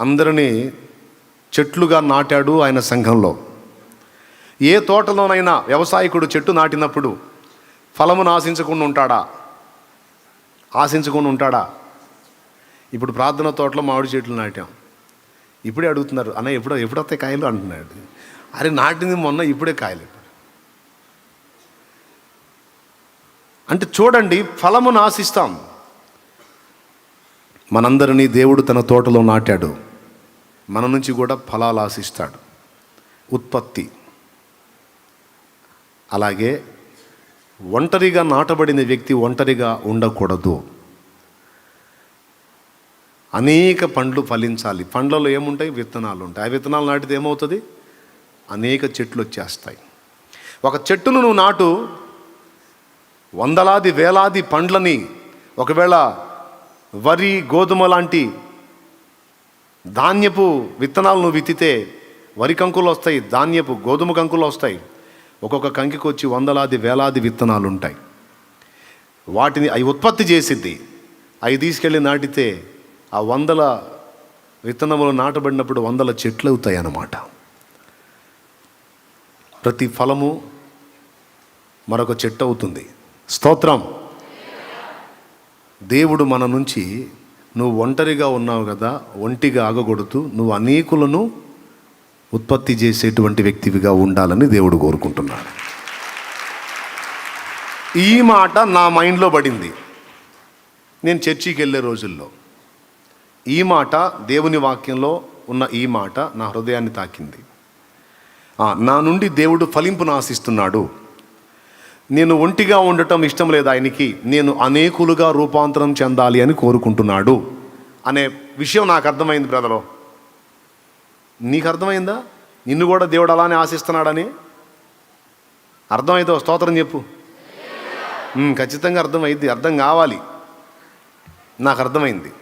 అందరినీ చెట్లుగా నాటాడు ఆయన సంఘంలో. ఏ తోటలోనైనా వ్యవసాయకుడు చెట్టు నాటినప్పుడు ఫలమును ఆశించకుండా ఉంటాడా? ఆశించకుండా ఉంటాడా? ఇప్పుడు ప్రార్థన తోటలో మామిడి చెట్లు నాటాం. ఇప్పుడే అడుగుతున్నారు అన్న ఎప్పుడో ఎప్పుడొస్తే కాయలు? అంటున్నాడు. అరే నాటింది మొన్న ఇప్పుడే కాయలు. అంటే చూడండి ఫలమును ఆశిస్తాం మనందరినీ దేవుడు తన తోటలో నాటాడు. మన నుంచి కూడా ఫలాలు ఆశిస్తాడు. ఉత్పత్తి. అలాగే ఒంటరిగా నాటబడిన వ్యక్తి ఒంటరిగా ఉండకూడదు. అనేక పండ్లు ఫలించాలి. పండ్లలో ఏముంటాయి? విత్తనాలు ఉంటాయి. ఆ విత్తనాలు నాటితే ఏమవుతుంది? అనేక చెట్లు వచ్చేస్తాయి. ఒక చెట్టును నువ్వు నాటు. వందలాది వేలాది పండ్లని ఒకవేళ వరి గోధుమ లాంటి ధాన్యపు విత్తనాలు నువ్వు విత్తితే వరి కంకులు వస్తాయి ధాన్యపు గోధుమ కంకులు వస్తాయి. ఒక్కొక్క కంకికి వచ్చి వందలాది వేలాది విత్తనాలు ఉంటాయి వాటిని అవి ఉత్పత్తి చేసిద్ది. అవి తీసుకెళ్ళి నాటితే ఆ వందల విత్తనములు నాటబడినప్పుడు వందల చెట్లు అవుతాయి అన్నమాట ప్రతి ఫలము మరొక చెట్టు అవుతుంది. స్తోత్రం. దేవుడు మన నుంచి నువ్వు ఒంటరిగా ఉన్నావు కదా ఒంటిగా ఆగకూడదు నువ్వు అనేకులను ఉత్పత్తి చేసేటువంటి వ్యక్తివిగా ఉండాలని దేవుడు కోరుకుంటున్నాడు. ఈ మాట నా మైండ్లో పడింది. నేను చర్చికి వెళ్ళే రోజుల్లో. ఈ మాట దేవుని వాక్యంలో ఉన్న ఈ మాట నా హృదయాన్ని తాకింది. నా నుండి దేవుడు ఫలింపును ఆశిస్తున్నాడు. నేను ఒంటిగా ఉండటం ఇష్టం లేదు ఆయనకి. నేను అనేకులుగా రూపాంతరం చెందాలి అని కోరుకుంటున్నాడు. అనే విషయం నాకు అర్థమైంది బ్రదలో నీకు అర్థమైందా? నిన్ను కూడా దేవుడు అలానే ఆశిస్తున్నాడని? అర్థమైతే స్తోత్రం చెప్పు. ఖచ్చితంగా అర్థమైంది అర్థం కావాలి. నాకు అర్థమైంది.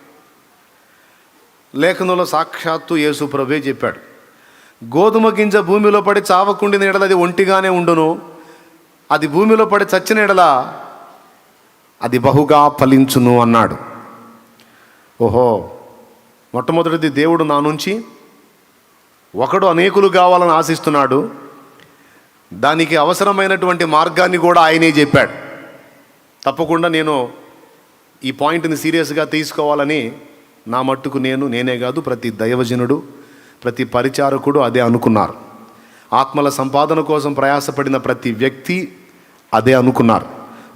లేఖనంలో సాక్షాత్తు యేసు ప్రభే చెప్పాడు. గోధుమ గింజ భూమిలో పడి చావకుండిన ఎడల ఒంటిగానే ఉండును. అది భూమిలో పడి చచ్చిన ఎడలా అది బహుగా ఫలించును అన్నాడు. ఓహో మొట్టమొదటిది దేవుడు నా నుంచి ఒకడు అనేకులు కావాలని ఆశిస్తున్నాడు. దానికి అవసరమైనటువంటి మార్గాన్ని కూడా ఆయనే చెప్పాడు. తప్పకుండా నేను ఈ పాయింట్ని సీరియస్గా తీసుకోవాలని నా మట్టుకు నేను నేనే కాదు ప్రతి దైవజనుడు ప్రతి పరిచారకుడు అదే అనుకున్నారు. ఆత్మల సంపాదన కోసం ప్రయాసపడిన ప్రతి వ్యక్తి అదే అనుకున్నారు.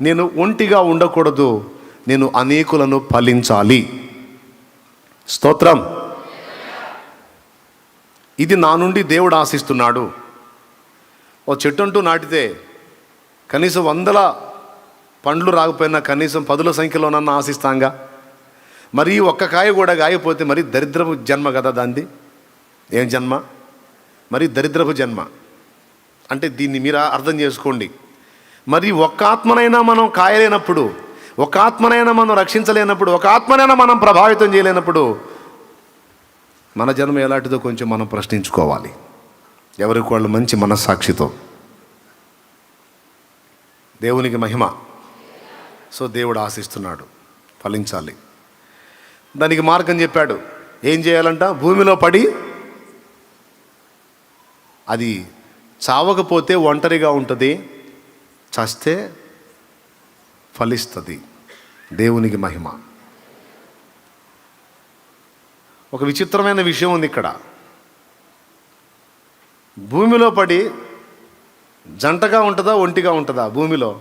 నేను ఒంటిగా ఉండకూడదు నేను అనేకులను ఫలించాలి. స్తోత్రం. ఇది నా నుండి దేవుడు ఆశిస్తున్నాడు. ఓ చెట్టు అంటూ నాటితే కనీసం వందల పండ్లు రాకపోయినా కనీసం పదుల సంఖ్యలోనన్నా ఆశిస్తాంగా? మరి ఒక్క కాయ కూడా గాయపోతే మరి దరిద్రపు జన్మ కదా దాంది? ఏం జన్మ? మరి దరిద్రపు జన్మ. అంటే దీన్ని మీరు అర్థం చేసుకోండి. మరి ఒక్క ఆత్మనైనా మనం కాయలేనప్పుడు ఒక ఆత్మనైనా మనం రక్షించలేనప్పుడు ఒక ఆత్మనైనా మనం ప్రభావితం చేయలేనప్పుడు మన జన్మ ఎలాంటిదో కొంచెం మనం ప్రశ్నించుకోవాలి. ఎవరికి వాళ్ళు మంచి మనస్సాక్షితో. దేవునికి మహిమ. సో దేవుడు ఆశిస్తున్నాడు. ఫలించాలి. దానికి మార్గం చెప్పాడు. ఏం చేయాలంట? భూమిలో పడి అది చావకపోతే ఒంటరిగా ఉంటుంది చస్తే ఫలిస్తుంది దేవునికి మహిమ. ఒక విచిత్రమైన విషయం ఉంది ఇక్కడ. భూమిలో పడి జంటగా ఉంటుందా ఒంటిగా ఉంటుందా భూమిలో?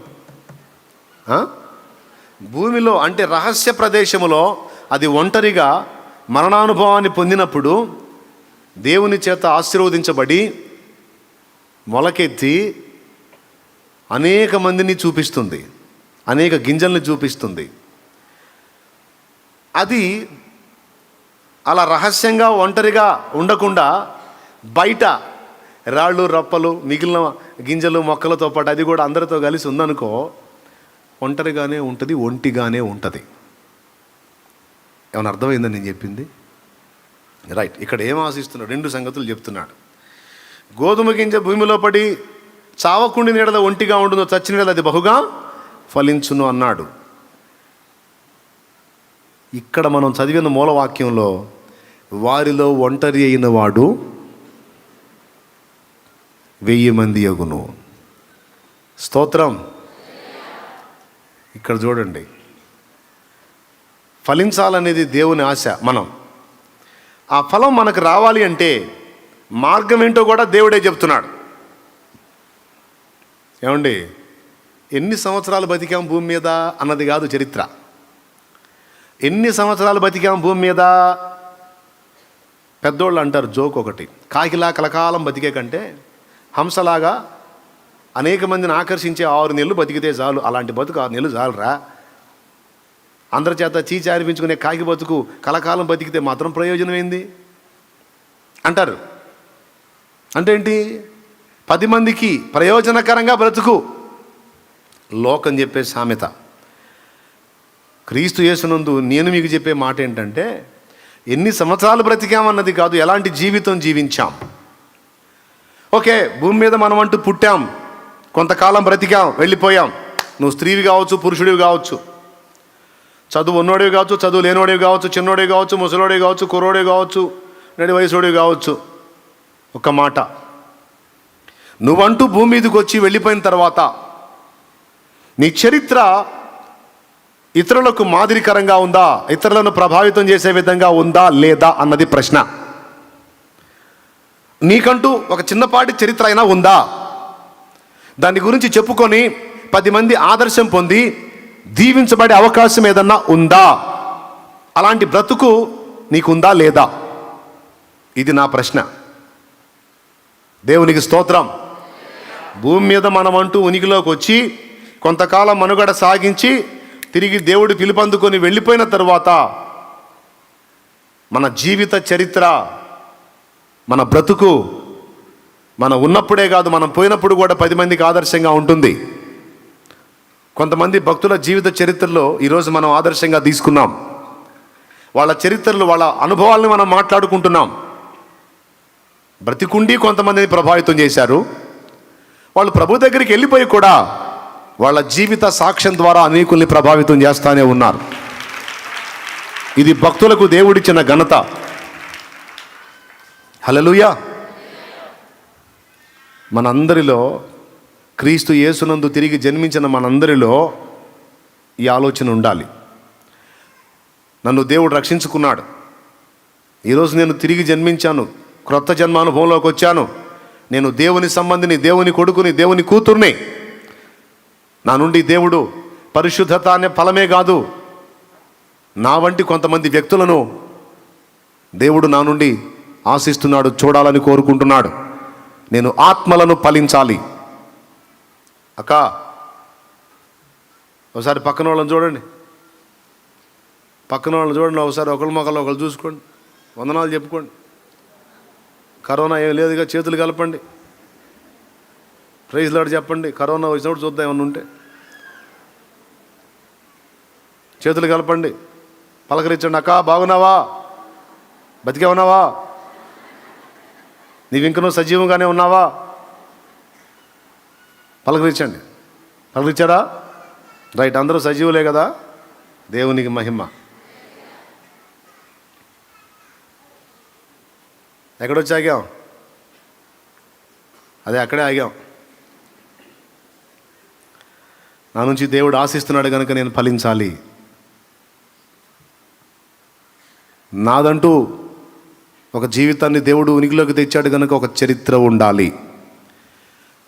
భూమిలో అంటే రహస్య ప్రదేశములో అది ఒంటరిగా మరణానుభవాన్ని పొందినప్పుడు దేవుని చేత ఆశీర్వదించబడి మొలకెత్తి అనేక మందిని చూపిస్తుంది. అనేక గింజల్ని చూపిస్తుంది. అది అలా రహస్యంగా ఒంటరిగా ఉండకుండా బయట రాళ్ళు రప్పలు మిగిలిన గింజలు మొక్కలతో పాటు అది కూడా అందరితో కలిసి ఉందనుకో ఒంటరిగానే ఉంటుంది ఒంటిగానే ఉంటుంది. ఏమైనా అర్థమైందని నేను చెప్పింది? రైట్. ఇక్కడ ఏం ఆశిస్తున్నాడు? రెండు సంగతులు చెప్తున్నాడు. గోధుమ గింజ భూమిలో పడి చావకుండి నీడద ఒంటిగా ఉండును చచ్చిన నీడద అది బహుగా ఫలించును అన్నాడు. ఇక్కడ మనం చదివిన మూలవాక్యంలో వారిలో ఒంటరి అయిన వాడు వెయ్యి మంది యగును స్తోత్రం. ఇక్కడ చూడండి. ఫలించాలనేది దేవుని ఆశ మనం. ఆ ఫలం మనకు రావాలి అంటే మార్గం ఏంటో కూడా దేవుడే చెప్తున్నాడు. ఏమండి? ఎన్ని సంవత్సరాలు బతికాం భూమి మీద అన్నది కాదు చరిత్ర. ఎన్ని సంవత్సరాలు బతికాం భూమి మీద? పెద్దోళ్ళు అంటారు జోక్ ఒకటి. కాకిలా కలకాలం బతికే కంటే హంసలాగా అనేక మందిని ఆకర్షించే ఆరు నెలలు బతికితే చాలు. అలాంటి బతుకు ఆరు నెలలు చాలురా? అందరి చేత చీచి అనిపించుకునే కాకి బతుకు కలకాలం బతికితే మాత్రం ప్రయోజనం ఏంది అంటారు. అంటే ఏంటి పది మందికి ప్రయోజనకరంగా బ్రతుకు. లోకం చెప్పే సామెత. క్రీస్తు చేసినందు నేను మీకు చెప్పే మాట ఏంటంటే ఎన్ని సంవత్సరాలు బ్రతికామన్నది కాదు ఎలాంటి జీవితం జీవించాం. ఓకే భూమి మీద మనం అంటూ పుట్టాం కొంతకాలం బ్రతికాం వెళ్ళిపోయాం. నువ్వు స్త్రీవి కావచ్చు పురుషుడివి కావచ్చు. చదువు ఉన్నోడివి కావచ్చు చదువు లేనోడివి కావచ్చు చిన్నోడివి కావచ్చు ముసలోడివి కావచ్చు కుర్రోడివి కావచ్చు నడి వయసుడివి కావచ్చు. ఒక మాట. నువ్వంటూ భూమి మీదకి వచ్చి వెళ్ళిపోయిన తర్వాత నీ చరిత్ర ఇతరులకు మాదిరికరంగా ఉందా? ఇతరులను ప్రభావితం చేసే విధంగా ఉందా లేదా అన్నది ప్రశ్న. నీకంటూ ఒక చిన్నపాటి చరిత్ర అయినా ఉందా? దాని గురించి చెప్పుకొని పది మంది ఆదర్శం పొంది దీవించబడే అవకాశం ఏదన్నా ఉందా? అలాంటి బ్రతుకు నీకుందా లేదా? ఇది నా ప్రశ్న. దేవునికి స్తోత్రం. భూమి మీద మనం అంటూ ఉనికిలోకి వచ్చి కొంతకాలం మనుగడ సాగించి తిరిగి దేవుడు పిలుపందుకొని వెళ్ళిపోయిన తర్వాత మన జీవిత చరిత్ర మన బ్రతుకు మనం ఉన్నప్పుడే కాదు మనం పోయినప్పుడు కూడా పది మందికి ఆదర్శంగా ఉంటుంది. కొంతమంది భక్తుల జీవిత చరిత్రలో ఈరోజు మనం ఆదర్శంగా తీసుకున్నాం. వాళ్ళ చరిత్రలు వాళ్ళ అనుభవాలను మనం మాట్లాడుకుంటున్నాం. బ్రతికుండి కొంతమందిని ప్రభావితం చేశారు. వాళ్ళు ప్రభు దగ్గరికి వెళ్ళిపోయి కూడా వాళ్ళ జీవిత సాక్ష్యం ద్వారా అనేకుల్ని ప్రభావితం చేస్తూనే ఉన్నారు. ఇది భక్తులకు దేవుడిచ్చిన ఘనత. హలలుయా మనందరిలో క్రీస్తు యేసునందు తిరిగి జన్మించిన మనందరిలో ఈ ఆలోచన ఉండాలి. నన్ను దేవుడు రక్షించుకున్నాడు. ఈరోజు నేను తిరిగి జన్మించాను. క్రొత్త జన్మానుభవంలోకి వచ్చాను. నేను దేవుని సంబంధిని దేవుని కొడుకుని దేవుని కూతుర్ని. నా నుండి దేవుడు పరిశుద్ధత అనే ఫలమే కాదు. నా వంటి కొంతమంది వ్యక్తులను దేవుడు నా నుండి ఆశిస్తున్నాడు చూడాలని కోరుకుంటున్నాడు. నేను ఆత్మలను ఫలించాలి. అక్క ఒకసారి పక్కన వాళ్ళని చూడండి. పక్కన వాళ్ళని చూడండి ఒకసారి ఒకరి మొక్కలు ఒకరు చూసుకోండి. వందనాలు చెప్పుకోండి. కరోనా ఏం లేదుగా చేతులు కలపండి. ప్రైజ్ లాడు చెప్పండి కరోనా వచ్చినప్పుడు చూద్దాం ఏమన్నా ఉంటే. చేతులు కలపండి పలకరించండి అక్క బాగున్నావా? బతికే ఉన్నావా నీవు నువ్వు సజీవంగానే ఉన్నావా? పలకరించండి. పలకరించాడా? రైట్ అందరూ సజీవులే కదా? దేవునికి మహిమ. ఎక్కడొచ్చి ఆగాం అదే అక్కడే ఆగాం. నా నుంచి దేవుడు ఆశిస్తున్నాడు కనుక నేను ఫలించాలి. నాదంటూ ఒక జీవితాన్ని దేవుడు ఉనికిలోకి తెచ్చాడు కనుక ఒక చరిత్ర ఉండాలి.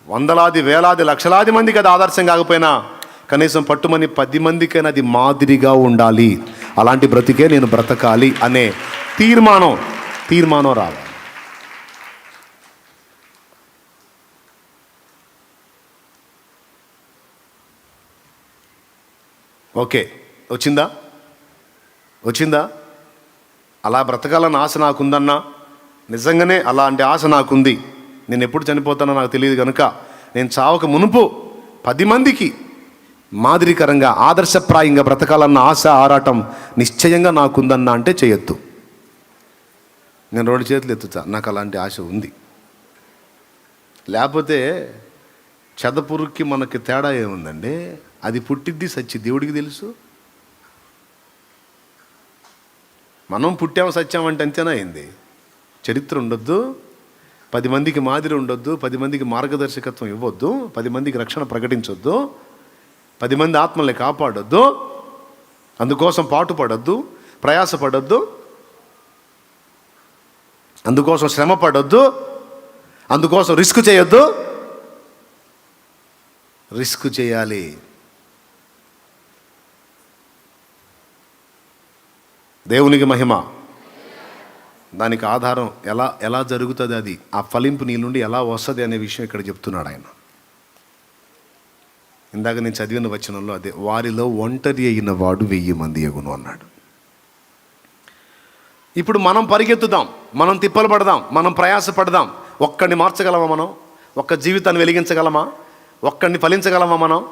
వందలాది వేలాది లక్షలాది మందికి అది ఆదర్శం కాకపోయినా కనీసం పట్టుమని పది మందికైనా అది మాదిరిగా ఉండాలి. అలాంటి బ్రతికే నేను బ్రతకాలి అనే తీర్మానం తీర్మానం రావాలి. ఓకే వచ్చిందా? వచ్చిందా? అలా బ్రతకాలని ఆశ నాకుందన్నా నిజంగానే అలాంటి ఆశ నాకుంది. నేను ఎప్పుడు చనిపోతానో నాకు తెలియదు కనుక నేను చావక మునుపు పది మందికి మాదిరికరంగా ఆదర్శప్రాయంగా బ్రతకాలన్న ఆశ ఆరాటం నిశ్చయంగా నాకుందన్నా అంటే చేయొద్దు. నేను రెండు చేతులు ఎత్తుతా నాకు అలాంటి ఆశ ఉంది. లేకపోతే చెదపురుక్కి మనకి తేడా ఏముందండి? అది పుట్టిద్ది సచ్చి దేవుడికి తెలుసు. మనం పుట్టాం సత్యామంటే అంతేనా అయింది చరిత్ర ఉండొద్దు. పది మందికి మాదిరి ఉండొద్దు. పది మందికి మార్గదర్శకత్వం ఇవ్వద్దు. పది మందికి రక్షణ ప్రకటించొద్దు. పది మంది ఆత్మల్ని కాపాడొద్దు. అందుకోసం పాటుపడొద్దు. ప్రయాసపడొద్దు. అందుకోసం శ్రమ పడొద్దు అందుకోసం రిస్క్ చేయొద్దు. రిస్క్ చేయాలి. దేవునికి మహిమ. దానికి ఆధారం ఎలా ఎలా జరుగుతుంది అది? ఆ ఫలింపు నీ నుండి ఎలా వస్తుంది అనే విషయం ఇక్కడ చెప్తున్నాడు ఆయన. ఇందాక నేను చదివిన వచనంలో అదే వారిలో ఒంటరి అయిన వాడు వెయ్యి మంది ఎగును అన్నాడు. ఇప్పుడు మనం పరిగెత్తుదాం మనం తిప్పలు పడదాం మనం ప్రయాసపడదాం. ఒక్కడిని మార్చగలమా మనం? ఒక్క జీవితాన్ని వెలిగించగలమా? ఒక్కడిని ఫలించగలమా మనం?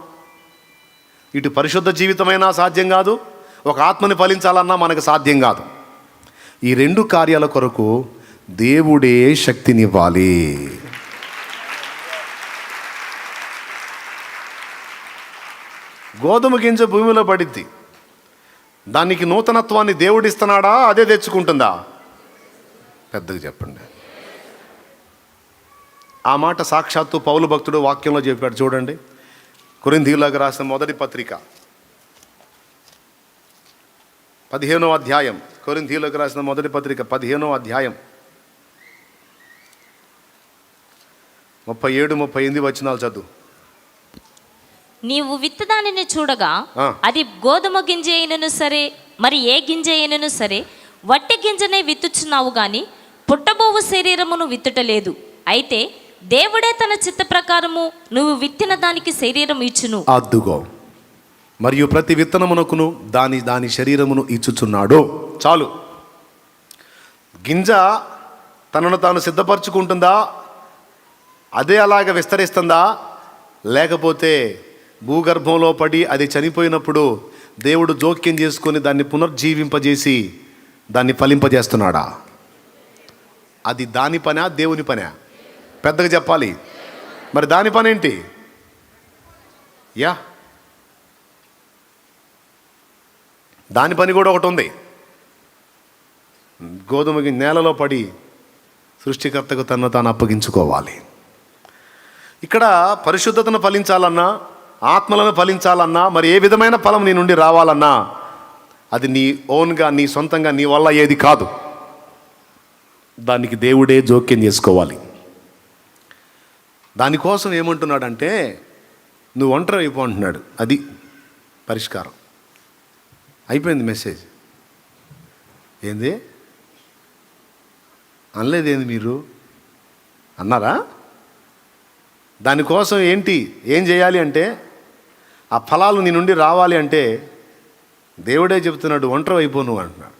ఇటు పరిశుద్ధ జీవితమైనా సాధ్యం కాదు ఒక ఆత్మని ఫలించాలన్నా మనకు సాధ్యం కాదు. ఈ రెండు కార్యాల కొరకు దేవుడే శక్తినివ్వాలి. గోధుమ గింజ భూమిలో పడిద్ది. దానికి నూతనత్వాన్ని దేవుడిస్తున్నాడా? అదే తెచ్చుకుంటుందా? పెద్దగా చెప్పండి. ఆ మాట సాక్షాత్తు పౌలు భక్తుడు వాక్యంలో చెప్పాడు. చూడండి. కొరింథీయులకు రాసిన మొదటి పత్రిక. పదిహేనో అధ్యాయం. కొరింథీయులకు రాసిన మొదటి పత్రిక పదిహేనో అధ్యాయం. ముప్పై ఏడు ముప్పై ఎనిమిది వచనాలు చదువు. నీవు విత్తదానిని చూడగా. అది గోధుమ గింజ అయినను సరే మరి ఏ గింజ అయినను సరే వట్టి గింజనే విత్తుచున్నావు గాని పుట్టబోవు శరీరమును విత్తుటలేదు. అయితే దేవుడే తన చిత్త ప్రకారము నువ్వు విత్తిన దానికి శరీరం ఇచ్చును. అద్దుగో మరియు ప్రతి విత్తనమునకును దాని దాని శరీరమును ఇచ్చుచున్నాడు. చాలు. గింజ తనను తాను సిద్ధపరచుకుంటుందా? అదే అలాగ విస్తరిస్తుందా? లేకపోతే భూగర్భంలో పడి అది చనిపోయినప్పుడు దేవుడు జోక్యం చేసుకొని దాన్ని పునర్జీవింపజేసి దాన్ని ఫలింపజేస్తున్నాడా? అది దాని పనా దేవుని పనా? పెద్దగా చెప్పాలి. మరి దాని పని ఏంటి యా. దాని పని కూడా ఒకటి ఉంది. గోధుమకి నేలలో పడి సృష్టికర్తకు తను తాను అప్పగించుకోవాలి. ఇక్కడ పరిశుద్ధతను ఫలించాలన్నా ఆత్మలను ఫలించాలన్నా మరి ఏ విధమైన ఫలం నీ నుండి రావాలన్నా అది నీ ఓన్గా నీ సొంతంగా నీ వల్ల ఏది కాదు. దానికి దేవుడే జోక్యం చేసుకోవాలి. దానికోసం ఏమంటున్నాడంటే నువ్వు ఒంటరి అయిపో అంటున్నాడు. అది పరిష్కారం. అయిపోయింది మెసేజ్. ఏంది? అనలేదేంది మీరు? అన్నారా? దానికోసం ఏంటి? ఏం చేయాలి అంటే ఆ ఫలాలు నీ నుండి రావాలి అంటే దేవుడే చెప్తున్నాడు ఒంటరి అయిపో నువ్వు అంటున్నాడు.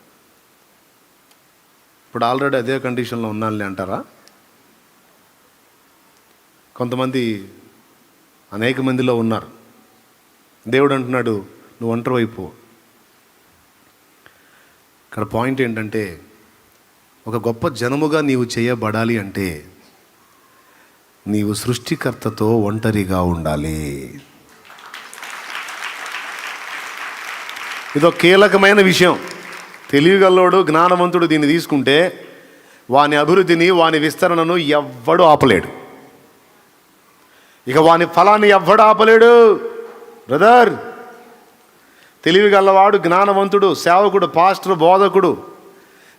ఇప్పుడు ఆల్రెడీ అదే కండిషన్లో ఉన్నానులే అంటారా? కొంతమంది అనేక మందిలో ఉన్నారు. దేవుడు అంటున్నాడు నువ్వు ఒంటరి వైపు ఇక్కడ పాయింట్ ఏంటంటే ఒక గొప్ప జనముగా నీవు చేయబడాలి అంటే నీవు సృష్టికర్తతో ఒంటరిగా ఉండాలి. ఇదో కీలకమైన విషయం. తెలివిగల్లోడు జ్ఞానవంతుడు దీన్ని తీసుకుంటే వాని అభివృద్ధిని వాని విస్తరణను ఎవ్వడు ఆపలేడు. ఇక వాని ఫలాన్ని ఎవ్వడు ఆపలేడు. బ్రదర్ తెలివిగల్లవాడు జ్ఞానవంతుడు సేవకుడు పాస్టర్ బోధకుడు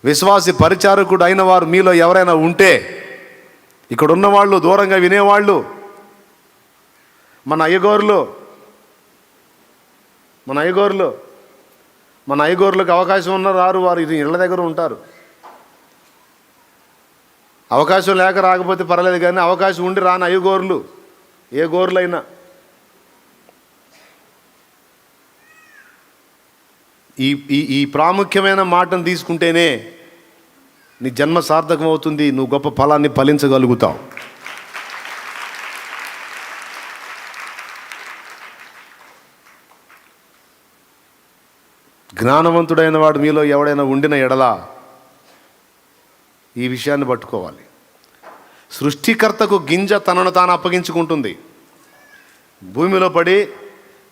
విశ్వాసి పరిచారకుడు అయిన వారు మీలో ఎవరైనా ఉంటే ఇక్కడ ఉన్నవాళ్ళు దూరంగా వినేవాళ్ళు మన అయ్యగోరులు మన అయ్యగోరులు మన అయ్యగోరులకు అవకాశం ఉన్న రారు వారు ఇది ఇళ్ళ దగ్గర ఉంటారు. అవకాశం లేక రాకపోతే పర్లేదు కానీ అవకాశం ఉండి రాని అయ్యగోరులు ఏ గోరులైనా ఈ ఈ ఈ ప్రాముఖ్యమైన మాటను తీసుకుంటేనే నీ జన్మ సార్థకం అవుతుంది నువ్వు గొప్ప ఫలాన్ని ఫలించగలుగుతావు. జ్ఞానవంతుడైన వాడు మీలో ఎవడైనా ఉండిన ఎడలా ఈ విషయాన్ని పట్టుకోవాలి. సృష్టికర్తకు గింజ తనను తాను అప్పగించుకుంటుంది. భూమిలో పడి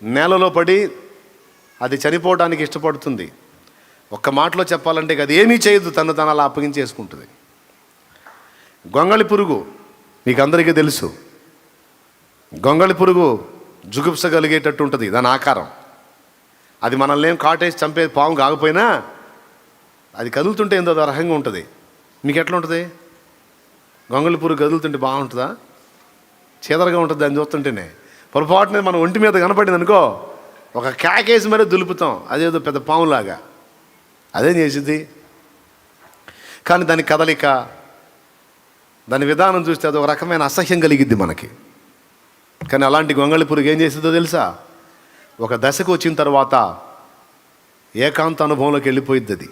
నేలలో పడి అది చనిపోవడానికి ఇష్టపడుతుంది. ఒక్క మాటలో చెప్పాలంటే అది ఏమీ చేయదు తను తను అలా అప్పగించేసుకుంటుంది. గొంగళి పురుగు మీకు అందరికీ తెలుసు. గొంగళి పురుగు జుగుప్స కలిగేటట్టు ఉంటుంది దాని ఆకారం. అది మనల్ని ఏం కాటేసి చంపే పాము కాకపోయినా అది కదులుతుంటే ఏందో అది ఉంటుంది. మీకు ఎట్లా ఉంటుంది గొంగళి పురుగు కదులుతుంటే బాగుంటుందా? చీదరగా ఉంటుంది దాన్ని చూస్తుంటేనే. పొరపాటున మన ఒంటి మీద కనపడింది అనుకో ఒక కేకేసి మరీ దులుపుతాం. అదేదో పెద్ద పాములాగా. అదేం చేసింది కానీ దాని కదలిక దాని విధానం చూస్తే అది ఒక రకమైన అసహ్యం కలిగిద్ది మనకి. కానీ అలాంటి గొంగళి పురుగు ఏం చేస్తుందో తెలుసా? ఒక దశకు వచ్చిన తర్వాత ఏకాంత అనుభవంలోకి వెళ్ళిపోయిద్ది అది.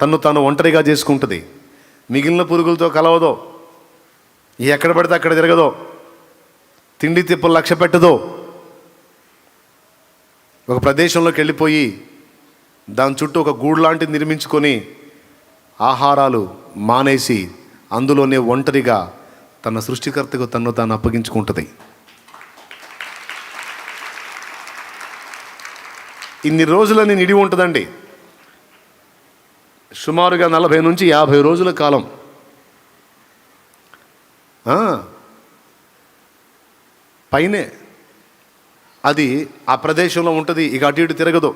తను తాను ఒంటరిగా చేసుకుంటుంది. మిగిలిన పురుగులతో కలవదో ఎక్కడ పడితే అక్కడ తిరగదో తిండి తిప్పలు లక్ష్య పెట్టదో ఒక ప్రదేశంలోకి వెళ్ళిపోయి దాని చుట్టూ ఒక గూడు లాంటిది నిర్మించుకొని ఆహారాలు మానేసి అందులోనే ఒంటరిగా తన సృష్టికర్తకు తను తాను అప్పగించుకుంటుంది. ఇన్ని రోజులని నిడి ఉంటుందండి. సుమారుగా నలభై నుంచి యాభై రోజుల కాలం. పైనే అది ఆ ప్రదేశంలో ఉంటుంది ఇక అటు ఇటు తిరగదు.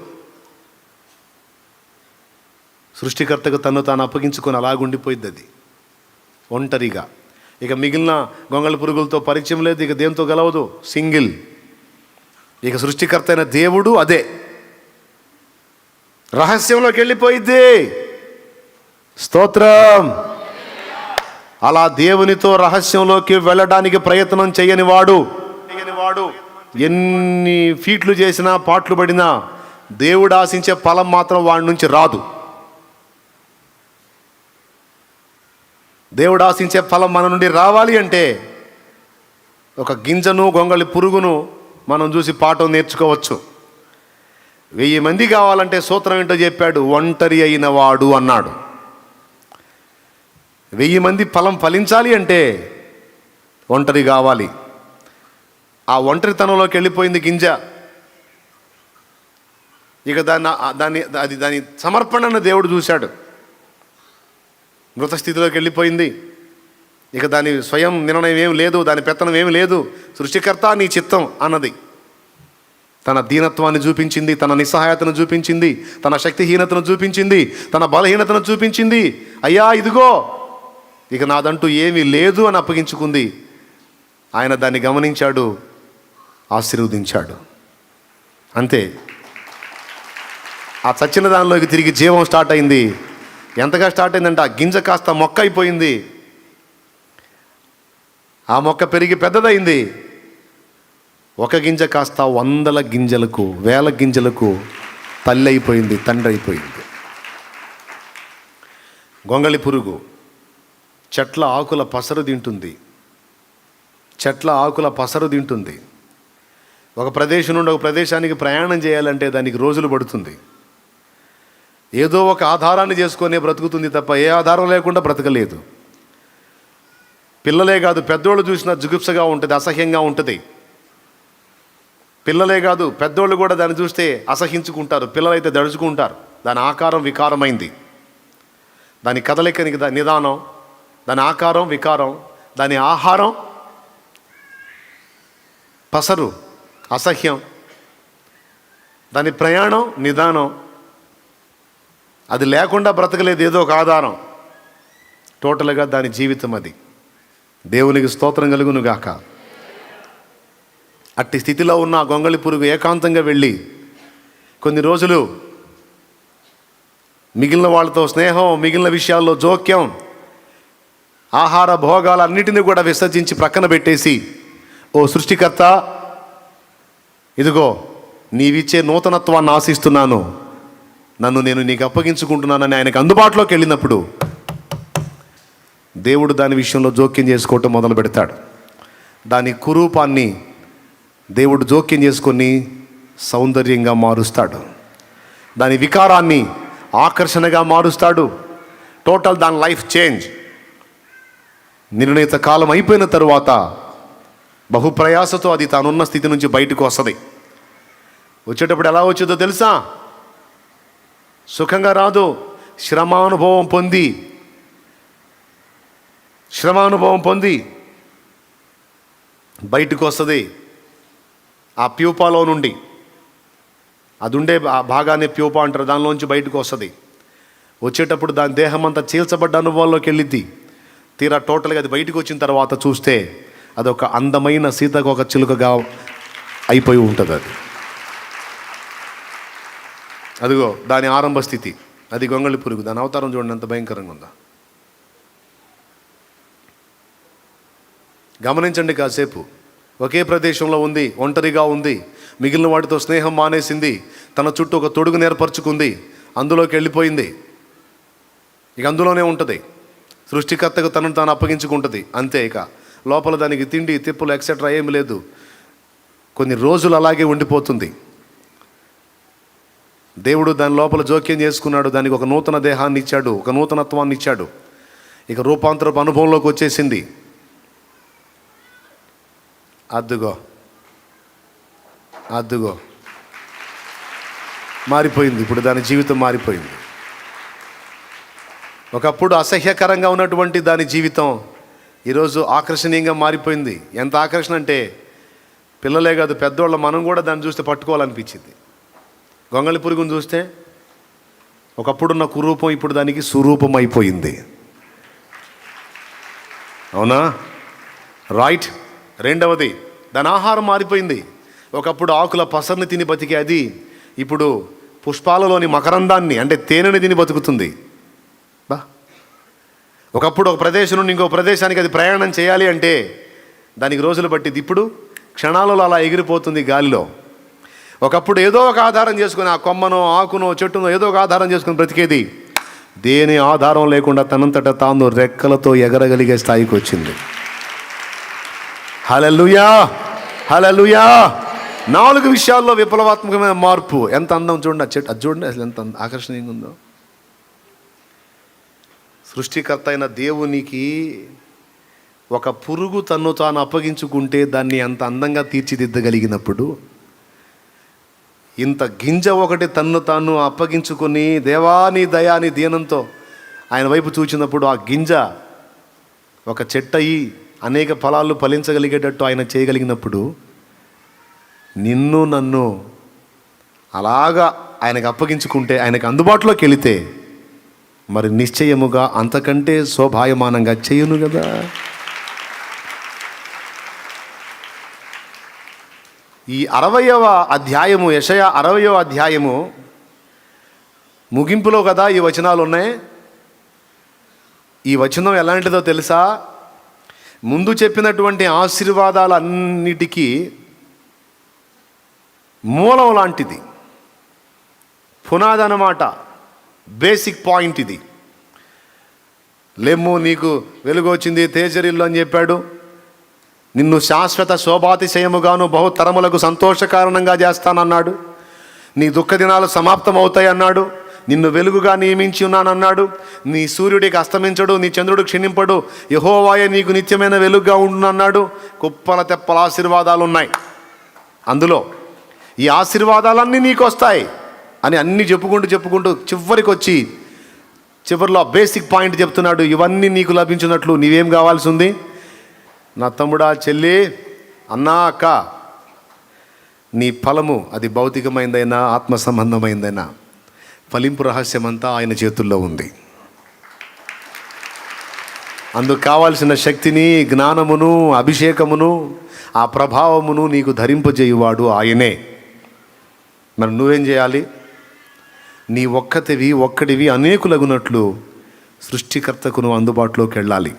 సృష్టికర్తకు తను తాను అప్పగించుకొని అలాగుండిపోయింది అది. ఒంటరిగా. ఇక మిగిలిన గొంగళ పురుగులతో పరిచయం లేదు ఇక దేంతో గలవదు? సింగిల్. ఇక సృష్టికర్త అయిన దేవుడు అదే. రహస్యంలోకి వెళ్ళిపోయిద్ది. స్తోత్రం. అలా దేవునితో రహస్యంలోకి వెళ్ళడానికి ప్రయత్నం చేయని వాడు చేయని వాడు ఎన్ని ఫీట్లు చేసినా పాటలు పడినా దేవుడు ఆశించే ఫలం మాత్రం వాడి నుంచి రాదు. దేవుడు ఆశించే ఫలం మన నుండి రావాలి అంటే ఒక గింజను గొంగళి పురుగును మనం చూసి పాఠం నేర్చుకోవచ్చు. వెయ్యి మంది కావాలంటే సూత్రం ఏంటో చెప్పాడు ఒంటరి అయిన వాడు అన్నాడు. వెయ్యి మంది ఫలం ఫలించాలి అంటే ఒంటరి కావాలి. ఆ ఒంటరితనంలోకి వెళ్ళిపోయింది గింజ. ఇక దాన్ని దాన్ని అది దాని సమర్పణను దేవుడు చూశాడు. మృతస్థితిలోకి వెళ్ళిపోయింది. ఇక దాని స్వయం నిర్ణయం ఏమి లేదు దాని పెత్తనం ఏమి లేదు. సృష్టికర్త నీ చిత్తం అన్నది. తన దీనత్వాన్ని చూపించింది తన నిస్సహాయతను చూపించింది తన శక్తిహీనతను చూపించింది తన బలహీనతను చూపించింది. అయ్యా ఇదిగో! ఇక నాదంటూ ఏమీ లేదు అని అప్పగించుకుంది. ఆయన దాన్ని గమనించాడు. ఆశీర్వదించాడు. అంతే. ఆ చచ్చిన దానిలోకి తిరిగి జీవం స్టార్ట్ అయింది. ఎంతగా స్టార్ట్ అయిందంటే ఆ గింజ కాస్త మొక్క అయిపోయింది. ఆ మొక్క పెరిగి పెద్దదైంది ఒక గింజ కాస్త వందల గింజలకు వేల గింజలకు తల్లి అయిపోయింది తండ్రి అయిపోయింది. గొంగళి పురుగు. చెట్ల ఆకుల పసరు తింటుంది. చెట్ల ఆకుల పసరు తింటుంది. ఒక ప్రదేశం నుండి ఒక ప్రదేశానికి ప్రయాణం చేయాలంటే దానికి రోజులు పడుతుంది. ఏదో ఒక ఆధారాన్ని చేసుకునే బ్రతుకుతుంది తప్ప ఏ ఆధారం లేకుండా బ్రతకలేదు. పిల్లలే కాదు పెద్దోళ్ళు చూసినా జుగుప్సగా ఉంటుంది అసహ్యంగా ఉంటుంది. పిల్లలే కాదు పెద్దోళ్ళు కూడా దాన్ని చూస్తే అసహించుకుంటారు పిల్లలైతే దడుచుకుంటారు. దాని ఆకారం వికారమైంది. దాని కదలికనికి దాని నిదానం దాని ఆకారం వికారం దాని ఆహారం పసరు. అసహ్యం. దాని ప్రయాణం నిదానం. అది లేకుండా బ్రతకలేదు ఏదో ఒక ఆధారం. టోటల్గా దాని జీవితం అది. దేవునికి స్తోత్రం కలుగును గాక అట్టి స్థితిలో ఉన్న గొంగళి పురుగు ఏకాంతంగా వెళ్ళి కొన్ని రోజులు మిగిలిన వాళ్ళతో స్నేహం మిగిలిన విషయాల్లో జోక్యం ఆహార భోగాలన్నిటిని కూడా విసర్జించి ప్రక్కన పెట్టేసి ఓ సృష్టికర్త ఇదిగో నీవిచ్చే నూతనత్వాన్ని ఆశిస్తున్నాను. నన్ను నేను నీకు అప్పగించుకుంటున్నానని ఆయనకు అందుబాటులోకి వెళ్ళినప్పుడు దేవుడు దాని విషయంలో జోక్యం చేసుకోవటం మొదలు పెడతాడు. దాని కురూపాన్ని దేవుడు జోక్యం చేసుకొని సౌందర్యంగా మారుస్తాడు. దాని వికారాన్ని ఆకర్షణగా మారుస్తాడు. టోటల్ దాని లైఫ్ చేంజ్ నిర్ణీత కాలం అయిపోయిన తరువాత బహుప్రయాసతో అది తానున్న స్థితి నుంచి బయటకు వస్తుంది. వచ్చేటప్పుడు ఎలా వచ్చిందో తెలుసా? సుఖంగా రాదు. శ్రమానుభవం పొంది. శ్రమానుభవం పొంది. బయటకు వస్తుంది. ఆ ప్యూపాలో నుండి. అది ఉండే ఆ భాగాన్ని ప్యూపా అంటారు. దానిలోంచి బయటకు వస్తుంది. వచ్చేటప్పుడు దాని దేహం అంతా చీల్చబడ్డ అనుభవంలోకి వెళ్ళిద్ది. తీరా టోటల్గా అది బయటకు వచ్చిన తర్వాత చూస్తే అదొక అందమైన సీతకొక చిలుకగా అయిపోయి ఉంటుంది అది. అదిగో దాని ఆరంభ స్థితి. అది గొంగళి పురుగు. దాని అవతారం చూడండి ఎంత భయంకరంగా ఉందా? గమనించండి కాసేపు. ఒకే ప్రదేశంలో ఉంది ఒంటరిగా ఉంది. మిగిలిన వాటితో స్నేహం మానేసింది. తన చుట్టూ ఒక తొడుగు నేర్పరచుకుంది. అందులోకి వెళ్ళిపోయింది. ఇక అందులోనే ఉంటుంది. సృష్టికర్తకు తనను తాను అప్పగించుకుంటుంది. అంతే ఇక. లోపల దానికి తిండి తిప్పులు ఎక్సెట్రా ఏమి లేదు. కొన్ని రోజులు అలాగే ఉండిపోతుంది. దేవుడు దాని లోపల జోక్యం చేసుకున్నాడు. దానికి ఒక నూతన దేహాన్ని ఇచ్చాడు ఒక నూతనత్వాన్ని ఇచ్చాడు. ఇక రూపాంతరపు అనుభవంలోకి వచ్చేసింది. అద్దుగో అద్దుగో. మారిపోయింది. ఇప్పుడు దాని జీవితం మారిపోయింది. ఒకప్పుడు అసహ్యకరంగా ఉన్నటువంటి దాని జీవితం ఈరోజు ఆకర్షణీయంగా మారిపోయింది. ఎంత ఆకర్షణ అంటే పిల్లలే కాదు పెద్దోళ్ళ మనం కూడా దాన్ని చూస్తే పట్టుకోవాలనిపించింది. గొంగళి పురుగును చూస్తే ఒకప్పుడున్న కురూపం ఇప్పుడు దానికి సురూపం అయిపోయింది అవునా? రైట్ రెండవది దాని ఆహారం మారిపోయింది. ఒకప్పుడు ఆకుల పసర్ని తిని బతికే అది ఇప్పుడు పుష్పాలలోని మకరందాన్ని అంటే తేనెని తిని బతుకుతుంది. ఒకప్పుడు ఒక ప్రదేశం నుండి ఇంకో ప్రదేశానికి అది ప్రయాణం చేయాలి అంటే దానికి రోజులు పట్టింది ఇప్పుడు క్షణాలలో అలా ఎగిరిపోతుంది గాలిలో. ఒకప్పుడు ఏదో ఒక ఆధారం చేసుకుని ఆ కొమ్మనో ఆకునో చెట్టునో ఏదో ఒక ఆధారం చేసుకుని బ్రతికేది. దేని ఆధారం లేకుండా తనంతట తాను రెక్కలతో ఎగరగలిగే స్థాయికి వచ్చింది. హలలుయా హలలుయా నాలుగు విషయాల్లో విప్లవాత్మకమైన మార్పు. ఎంత అందం చూడండి ఆ చెట్టు అది చూడండి అసలు ఎంత ఆకర్షణీయంగా ఉందో. సృష్టికర్త అయిన దేవునికి ఒక పురుగు తన్ను తాను అప్పగించుకుంటే దాన్ని అంత అందంగా తీర్చిదిద్దగలిగినప్పుడు ఇంత గింజ ఒకటి తన్ను తాను అప్పగించుకొని దేవాని దయాని దీనంతో ఆయన వైపు చూచినప్పుడు ఆ గింజ ఒక చెట్టయి అనేక ఫలాలు ఫలించగలిగేటట్టు ఆయన చేయగలిగినప్పుడు నిన్ను నన్ను అలాగా ఆయనకు అప్పగించుకుంటే ఆయనకు అందుబాటులోకి వెళితే మరి నిశ్చయముగా అంతకంటే శోభాయమానంగా చేయును కదా. ఈ అరవయవ అధ్యాయము యషయ అరవయవ అధ్యాయము ముగింపులో కదా ఈ వచనాలు ఉన్నాయి ఈ వచనం ఎలాంటిదో తెలుసా? ముందు చెప్పినటువంటి ఆశీర్వాదాలన్నిటికీ మూలం లాంటిది. పునాదనమాట బేసిక్ పాయింట్ ఇది. లెమ్ము నీకు వెలుగు వచ్చింది తేజరిల్లు అని చెప్పాడు. నిన్ను శాశ్వత శోభాతిశయముగాను బహుతరములకు సంతోషకారణంగా చేస్తానన్నాడు. నీ దుఃఖ దినాలు సమాప్తమవుతాయి అన్నాడు. నిన్ను వెలుగుగా నియమించి ఉన్నానన్నాడు. నీ సూర్యుడికి అస్తమించడు నీ చంద్రుడు క్షీణింపడు. యహోవాయ నీకు నిత్యమైన వెలుగుగా ఉండునన్నాడు. కుప్పల తెప్పల ఆశీర్వాదాలు ఉన్నాయి అందులో ఈ ఆశీర్వాదాలన్నీ నీకు వస్తాయి అని అన్నీ చెప్పుకుంటూ చెప్పుకుంటూ చివరికి వచ్చి చివరిలో బేసిక్ పాయింట్ చెప్తున్నాడు ఇవన్నీ నీకు లభించినట్లు నీవేం కావాల్సి ఉంది నా తమ్ముడా చెల్లి అన్నా అక్క నీ ఫలము అది భౌతికమైందైనా ఆత్మ సంబంధమైందైనా ఫలింపు రహస్యమంతా ఆయన చేతుల్లో ఉంది. అందుకు కావాల్సిన శక్తిని జ్ఞానమును అభిషేకమును ఆ ప్రభావమును నీకు ధరింపజేయువాడు ఆయనే. మరి నువ్వేం చేయాలి? నీ ఒక్కతివి ఒక్కడివి అనేకులగునట్లు సృష్టికర్తకు నువ్వు అందుబాటులోకి వెళ్ళాలి.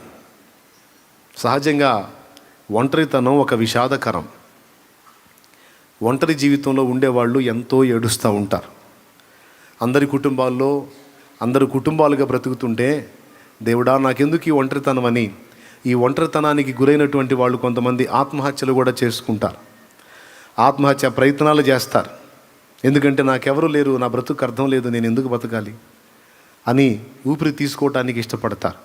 సహజంగా ఒంటరితనం ఒక విషాదకరం. ఒంటరి జీవితంలో ఉండేవాళ్ళు ఎంతో ఏడుస్తూ ఉంటారు. అందరి కుటుంబాల్లో అందరు కుటుంబాలుగా బ్రతుకుతుంటే దేవుడా నాకెందుకు ఈ ఒంటరితనం అని ఈ ఒంటరితనానికి గురైనటువంటి వాళ్ళు కొంతమంది ఆత్మహత్యలు కూడా చేసుకుంటారు. ఆత్మహత్య ప్రయత్నాలు చేస్తారు. ఎందుకంటే నాకెవరు లేరు నా బ్రతుకు అర్థం లేదు నేను ఎందుకు బతకాలి అని ఊపిరి తీసుకోవటానికి ఇష్టపడతారు.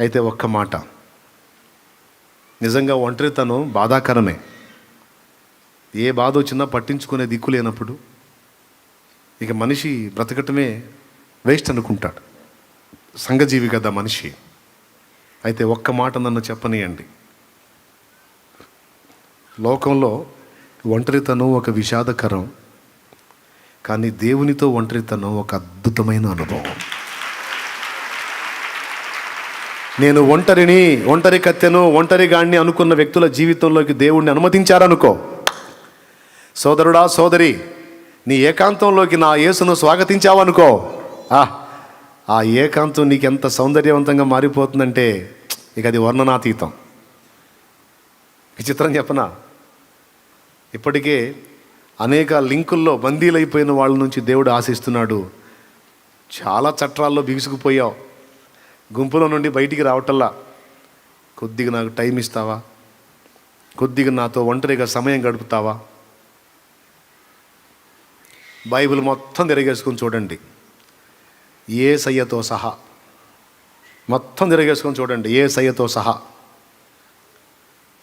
అయితే ఒక్క మాట. నిజంగా ఒంటరితనం బాధాకరమే. ఏ బాధ వచ్చినా పట్టించుకునే దిక్కు లేనప్పుడు ఇక మనిషి బ్రతకటమే వేస్ట్ అనుకుంటాడు. సంఘజీవి కదా మనిషి. అయితే ఒక్క మాట నన్ను చెప్పనీయండి. లోకంలో ఒంటరితనం ఒక విషాదకరం కానీ దేవునితో ఒంటరితనం ఒక అద్భుతమైన అనుభవం. నేను ఒంటరిని ఒంటరి కత్తెను ఒంటరిగాణ్ణి అనుకున్న వ్యక్తుల జీవితంలోకి దేవుణ్ణి అనుమతించారనుకో. సోదరుడా సోదరి నీ ఏకాంతంలోకి నా యేసును స్వాగతించావనుకో. ఆ ఆ ఏకాంతం నీకు ఎంత సౌందర్యవంతంగా మారిపోతుందంటే ఇక అది వర్ణనాతీతం. విచిత్రం చెప్పనా? ఇప్పటికే అనేక లింకుల్లో బందీలైపోయిన వాళ్ళ నుంచి దేవుడు ఆశిస్తున్నాడు. చాలా చట్రాల్లో బిగుసుకుపోయావు. గుంపులో నుండి బయటికి రావటల్లా కొద్దిగా నాకు టైం ఇస్తావా? కొద్దిగా నాతో ఒంటరిగా సమయం గడుపుతావా? బైబిల్ మొత్తం తిరగేసుకొని చూడండి. ఏ సయ్యతో సహా. మొత్తం తిరగేసుకొని చూడండి. ఏ సయ్యతో సహా.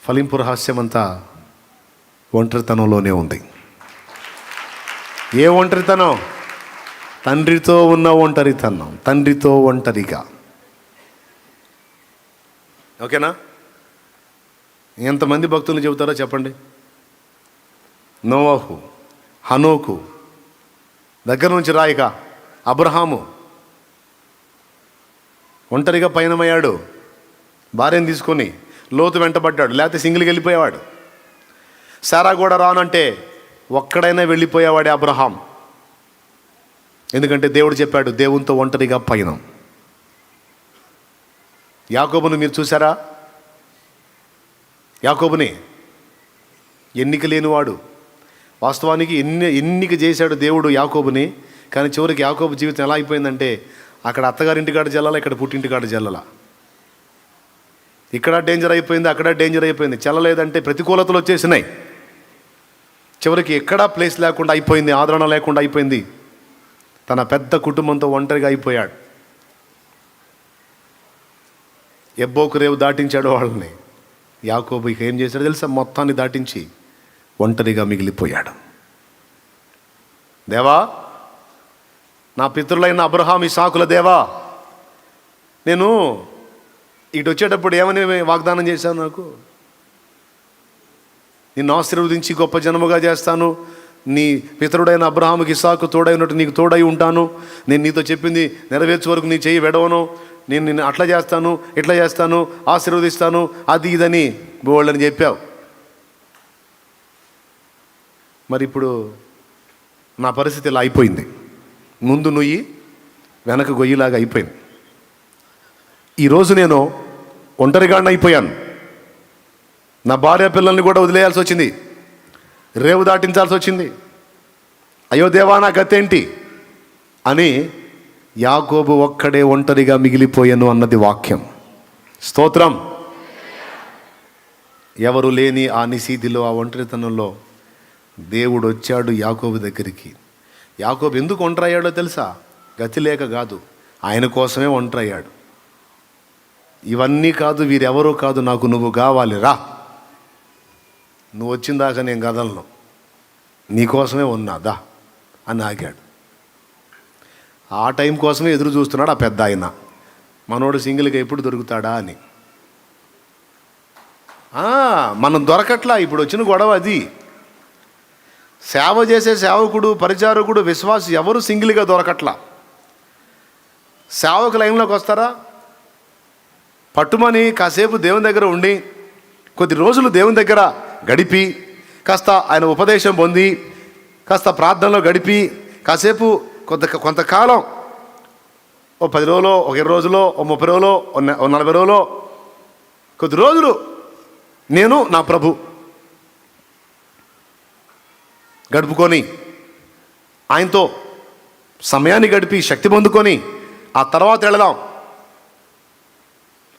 ఫలింపు రహస్యమంతా ఒంటరితనంలోనే ఉంది. ఏ ఒంటరితనం? తండ్రితో ఉన్న ఒంటరితనం తండ్రితో ఒంటరిగా. ఓకేనా? ఎంతమంది భక్తులు చెబుతారో చెప్పండి. నోవాహు హనోకు దగ్గర నుంచి రాయిక అబ్రహాము. ఒంటరిగా పయనమయ్యాడు. భార్యను తీసుకొని లోతు వెంటబడ్డాడు. లేకపోతే సింగిల్కి వెళ్ళిపోయేవాడు. సారా కూడా రానంటే ఒక్కడైనా వెళ్ళిపోయేవాడే అబ్రహాం. ఎందుకంటే దేవుడు చెప్పాడు దేవునితో ఒంటరిగా పయనం. యాకోబును మీరు చూసారా యాకోబుని ఎన్నిక లేనివాడు. వాస్తవానికి ఎన్ని ఎన్నిక చేశాడు దేవుడు యాకోబుని కానీ చివరికి యాకోబు జీవితం ఎలా అయిపోయిందంటే అక్కడ అత్తగారింటికాడ జల్లాల ఇక్కడ పుట్టింటికాడ జల్లల. ఇక్కడ డేంజర్ అయిపోయింది అక్కడ డేంజర్ అయిపోయింది. చల్లలేదంటే ప్రతికూలతలు వచ్చేసినాయి. చివరికి ఎక్కడా ప్లేస్ లేకుండా అయిపోయింది ఆదరణ లేకుండా అయిపోయింది. తన పెద్ద కుటుంబంతో ఒంటరిగా అయిపోయాడు. ఎబ్బోకు రేవు దాటించాడు వాళ్ళని. యాకోబు ఏం చేశాడు తెలుసా? మొత్తాన్ని దాటించి ఒంటరిగా మిగిలిపోయాడు. దేవా నా పితృలైన అబ్రహాం ఇసాకుల దేవా నేను ఇటు వచ్చేటప్పుడు ఏమని వాగ్దానం చేశాను నాకు? నిన్ను ఆశీర్వదించి గొప్ప జన్మగా చేస్తాను. నీ పితరుడైన అబ్రహాముకి ఇసాకు తోడైనట్టు నీకు తోడై ఉంటాను. నేను నీతో చెప్పింది నెరవేర్చే వరకు నీ చెయ్యి వెడవను. నేను నిన్ను అట్లా చేస్తాను ఇట్లా చేస్తాను ఆశీర్వదిస్తాను అది ఇదని బోళ్ళని చెప్పావు. మరి ఇప్పుడు నా పరిస్థితి ఇలా అయిపోయింది. ముందు నుయ్యి వెనక గొయ్యిలాగా అయిపోయింది. ఈరోజు నేను ఒంటరిగాడిని అయిపోయాను నా భార్య పిల్లల్ని కూడా వదిలేయాల్సి వచ్చింది. రేవు దాటించాల్సి వచ్చింది. అయ్యో దేవా నా గతేంటి? అని యాకోబు ఒక్కడే ఒంటరిగా మిగిలిపోయాను అన్నది వాక్యం. స్తోత్రం. ఎవరు లేని ఆ నిశీధిలో ఆ ఒంటరితనంలో దేవుడు వచ్చాడు యాకోబు దగ్గరికి. యాకోబు ఎందుకు ఒంటరయ్యాడో తెలుసా? గతి లేక కాదు. ఆయన కోసమే ఒంటరయ్యాడు. ఇవన్నీ కాదు వీరెవరూ కాదు నాకు నువ్వు కావాలి రా. నువ్వు వచ్చిన దాకా నేను కదలను. నీకోసమే ఉన్నాదా అని ఆగాడు. ఆ టైం కోసమే ఎదురు చూస్తున్నాడు ఆ పెద్ద ఆయన. మనోడు సింగిల్గా ఎప్పుడు దొరుకుతాడా అని. మనం దొరకట్లా ఇప్పుడు వచ్చిన గొడవ అది. సేవ చేసే సేవకుడు పరిచారకుడు విశ్వాసి ఎవరు సింగిల్గా దొరకట్లా? సేవకు లైన్లోకి వస్తారా? పట్టుమని కాసేపు దేవుని దగ్గర ఉండి కొద్ది రోజులు దేవుని దగ్గర గడిపి కాస్త ఆయన ఉపదేశం పొంది కాస్త ప్రార్థనలో గడిపి కాసేపు కొంత కొంతకాలం ఓ పది రోజులో ఒక ఇరవై రోజులో ఓ ముప్పై రోజులో ఓ నలభై రోజులో కొద్ది రోజులు నేను నా ప్రభు గడుపుకొని ఆయనతో సమయాన్ని గడిపి శక్తి పొందుకొని ఆ తర్వాత వెళదాం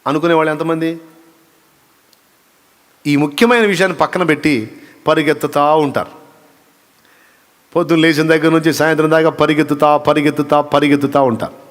అనుకునే వాళ్ళు ఎంతమంది? ఈ ముఖ్యమైన విషయాన్ని పక్కన పెట్టి పరిగెత్తుతా ఉంటారు. పొద్దున్న లేచిన దగ్గర నుంచి సాయంత్రం దాకా పరిగెత్తుతా పరిగెత్తుతా పరిగెత్తుతా ఉంటారు.